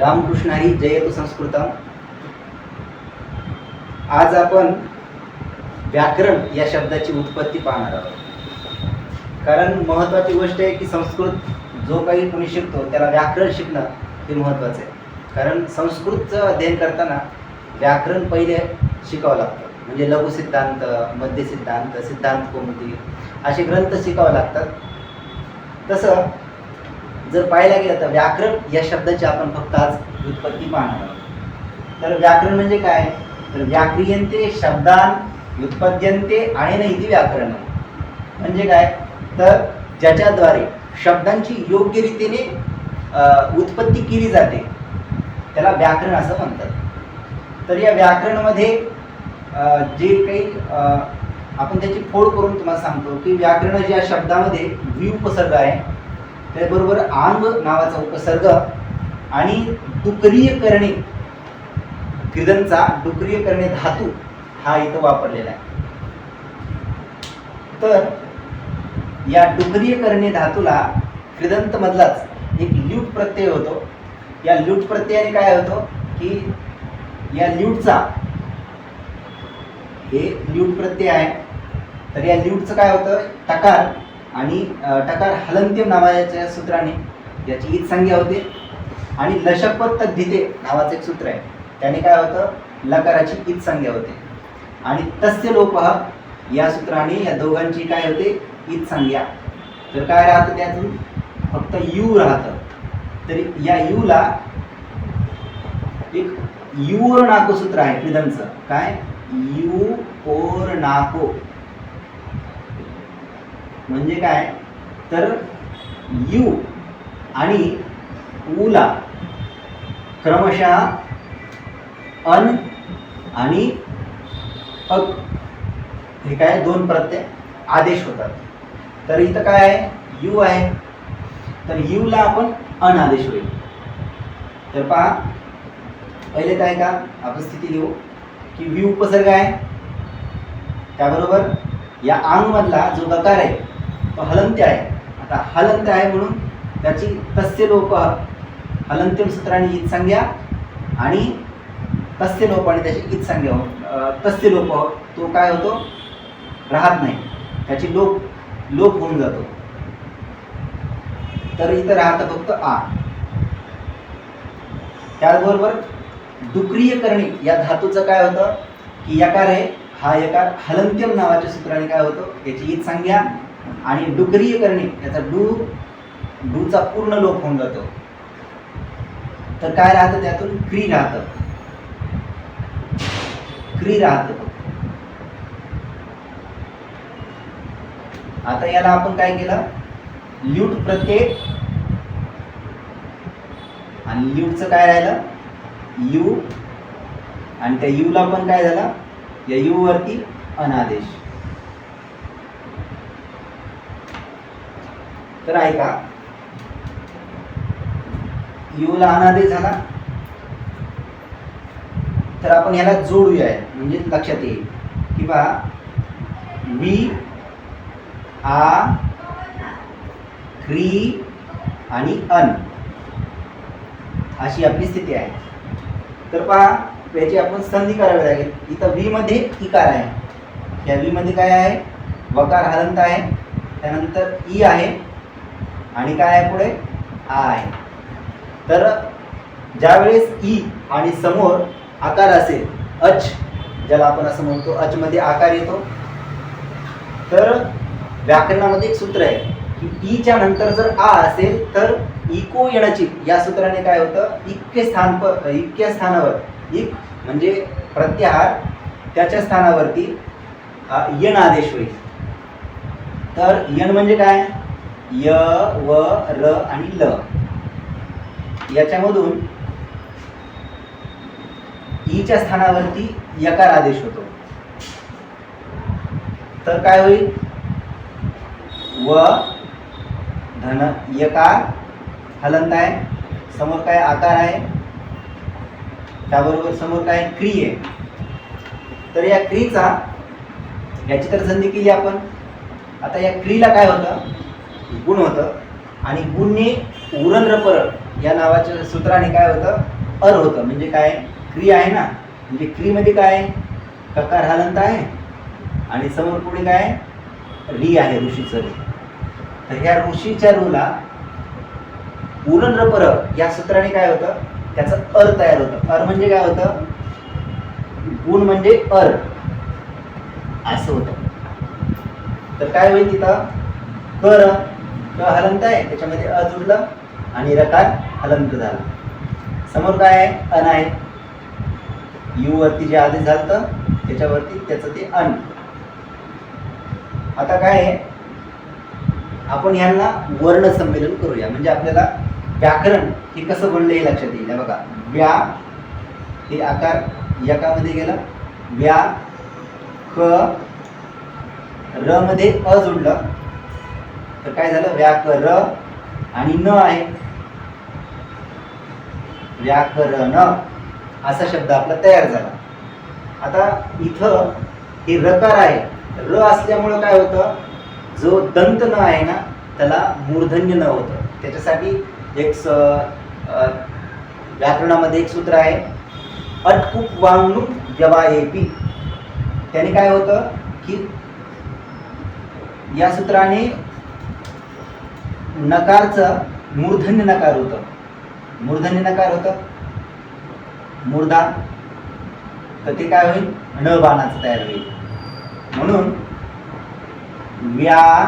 रामकृष्ण हरी जयतु संस्कृतम. आज आपण व्याकरण या शब्दाची उत्पत्ती पाहणार आहोत. कारण महत्त्वाची गोष्ट आहे की संस्कृत जो काही कोणी शिकतो त्याला व्याकरण शिकणं हे महत्त्वाचं आहे. कारण संस्कृतचं अध्ययन करताना व्याकरण पहिले शिकावं लागतं. म्हणजे लघुसिद्धांत मध्य सिद्धांत कौमुदी असे ग्रंथ शिकावे लागतात. तसं जर पाहायला गेलं तर व्याकरण या शब्दाची आपण फक्त आज व्युत्पत्ती पाहणार आहोत. तर व्याकरण म्हणजे काय? तर व्याक्रियंते शब्दान व्युत्पद्यंते आणि नाही ती व्याकरण. म्हणजे काय? तर ज्याच्याद्वारे शब्दांची योग्य रीतीने उत्पत्ती केली जाते त्याला व्याकरण असं म्हणतात. तर या व्याकरणमध्ये जे काही आपण त्याची फोड करून तुम्हाला सांगतो की व्याकरण या शब्दामध्ये द्विउपसर्ग आहे. त्याचबरोबर आंग नावाचा उपसर्ग आणि डुकरीय करणे क्रिदनचा डुकरीय करणे धातू हा इथं वापरलेला आहे. तर या डुकरीय करणे धातूला क्रिदंत मधलाच एक ल्यूट प्रत्यय होतो. या ल्यूट प्रत्ययाने काय होतो? की या ल्यूटचा हे ल्यूट प्रत्यय आहे. तर या ल्यूटचं काय होतं? तकार. आणि टकार हलंत्यम नावाच्या सूत्राने याची ईद संज्ञा होते. आणि लशपत तद्धिते नावाचं एक सूत्र आहे. त्याने काय होतं? लकाराची ईद संज्ञा होते. आणि तस्य लोप या सूत्राने या दोघांची काय होते? ईद संज्ञा तर काय राहतं त्यातून? फक्त यू राहतं. तरी या यूला एक यूर नाको सूत्र आहे क्रिदनचं काय? यू ओर नाको. म्हणजे काय? तर यू आणि ऊला क्रमशः अन आणि अक हे काय? दोन प्रत्यय आदेश होतात. तर इथं काय आहे? यू आहे. तर यूला आपण अन आदेश होईल. तर पहा पहिले काय का? आपण स्थिती लिहू. की व्ही उपसर्ग आहे त्याबरोबर या आंगमधला जो गकार आहे तो हलंत्य आहे. आता हलंत्य आहे म्हणून त्याची तस्य लोप हलंत्यम सूत्राने ईद संज्ञा आणि तस्य लोप आणि त्याची ईद संज्ञा. तस्य लोप तो काय होतो? राहत नाही. त्याची लोप लोप होऊन जातो. तर इथं राहतं फक्त आ. त्याचबरोबर डुक्रिय करणे या धातूचं काय होतं? की यकार आहे. हा यकार हलंत्यम नावाच्या सूत्राने काय होतो? याची ईद संज्ञा आणि डुक्रिय करणे याचा डू डूचा पूर्ण लोप होऊन जातो. तर काय राहतं त्यातून? क्री राहतं. क्री राहतं आता याला आपण काय केलं? ल्यूट प्रत्यय. आणि ल्यूटचं काय राहिलं? यू. आणि त्या यूला पण काय झालं? या यू वरती अनादेश. तर ऐका. यूला अनादेश झाला. तर आपण ह्याला जोडूया म्हणजे लक्षात येईल. की बा मी आ क्री आणि अन अशी आपली स्थिती आहे. तर पहा याची आपण संधी करावी लागेल. इथं वी मध्ये इकार आहे. या वी मध्ये काय आहे? वकार हलंत आहे. त्यानंतर ई आहे. आणि काय आहे पुढे? आ आहे तर ज्यावेळेस ई आणि समोर आकार असेल अच ज्याला आपण असं म्हणतो अच मध्ये आकार येतो. तर व्याकरणामध्ये एक सूत्र आहे की e ईच्या नंतर जर आ असेल तर इको येण्याची या सूत्राने काय होतं? इक्के स्थान प इतक्या स्थानावर इक म्हणजे प्रत्याहार त्याच्या स्थानावरती येण यण आदेश होईल. तर यण म्हणजे काय? य व र आणि ल. याच्यामधून ईच्या स्थानावरती यकार आदेश होतो. तर काय होईल? व धन यकार हलंत आहे समोर काय? आकार आहे. त्याबरोबर समोर काय? क्री आहे तर या क्रीचा याची तर संधी केली आपण. आता या क्रीला काय होतं? गुण होतं. आणि गुणने उरण या नावाच्या सूत्राने काय होतं? अर होतं. म्हणजे काय? क्री आहे ना? म्हणजे क्रीमध्ये काय? आहे? ककार हलंत आहे. आणि समोर पुढे काय? आहे? री आहे ऋषीचं री. तर ह्या ऋषीच्या रूला उरण या सूत्राने काय होतं? त्याचं अर तयार होतं. अर म्हणजे काय होतं? गुण म्हणजे अर. असं होतं. तर काय होईल तिथं? कर. क हलंत आहे त्याच्यामध्ये अ जुडलं आणि रकार हलंत झाला. समोर काय आहे? अन आहे. यू वरती जे आधी झालं त्याच्यावरती त्याचं ते अन. आता काय आहे? आपण ह्यांना वर्ण संमेलन करूया. म्हणजे आपल्याला व्याकरण हे कसं बनलं हे लक्षात येईल. बघा. व्या हे आकार यकामध्ये गेला. व्या क र मध्ये अ जोडलं. तर काय झालं? व्याकर आणि न आहे. व्याकरण असा शब्द आपला तयार झाला. आता इथं हे रकार आहे. र असल्यामुळं काय होतं? जो दंत न आहे ना त्याला मूर्धन्य न होतं. त्याच्यासाठी एक स व्याकरणामध्ये एक सूत्र आहे. अटकूप वांगणूक व्यवायेपी. त्याने काय होतं? की या सूत्राने नकारचं मूर्धन्य नकार होतं. मूर्धन्य नकार होतं. मूर्धा तर ते काय होईल? न बाणाचं तयार होईल. म्हणून व्या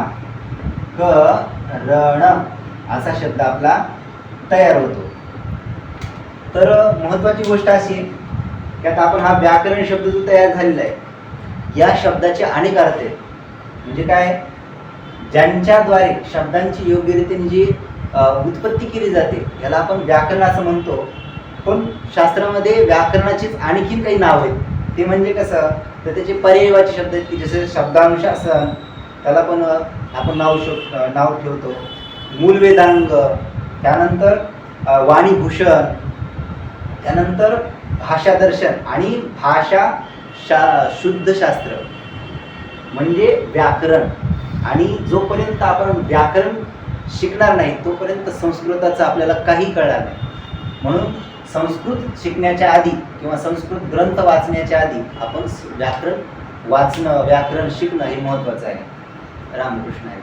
क रण असा शब्द आपला तयार होतो. तर महत्वाची गोष्ट अशी की आता आपण हा व्याकरण शब्द जो तयार झालेला आहे या शब्दाचे अनेक अर्थ आहेत. म्हणजे काय? ज्यांच्याद्वारे शब्दांची योग्यरीतीने जी उत्पत्ती केली जाते याला आपण व्याकरण असं म्हणतो. पण शास्त्रामध्ये व्याकरणाचीच आणखीन काही नाव आहेत. ते म्हणजे कसं तर त्याचे पर्यायवाची शब्द आहेत की जसे शब्दानुशासन त्याला पण आपण नाव शोध नाव ठेवतो. मूलवेदांग त्यानंतर वाणीभूषण त्यानंतर भाषा दर्शन आणि भाषा शा शुद्ध शास्त्र. म्हणजे व्याकरण. आणि जोपर्यंत आपण व्याकरण शिकणार नाही तोपर्यंत संस्कृताचं आपल्याला काही कळणार नाही. म्हणून संस्कृत शिकण्याच्या आधी किंवा संस्कृत ग्रंथ वाचण्याच्या आधी आपण व्याकरण वाचणं व्याकरण शिकणं हे महत्त्वाचं आहे. रामकृष्ण आहे.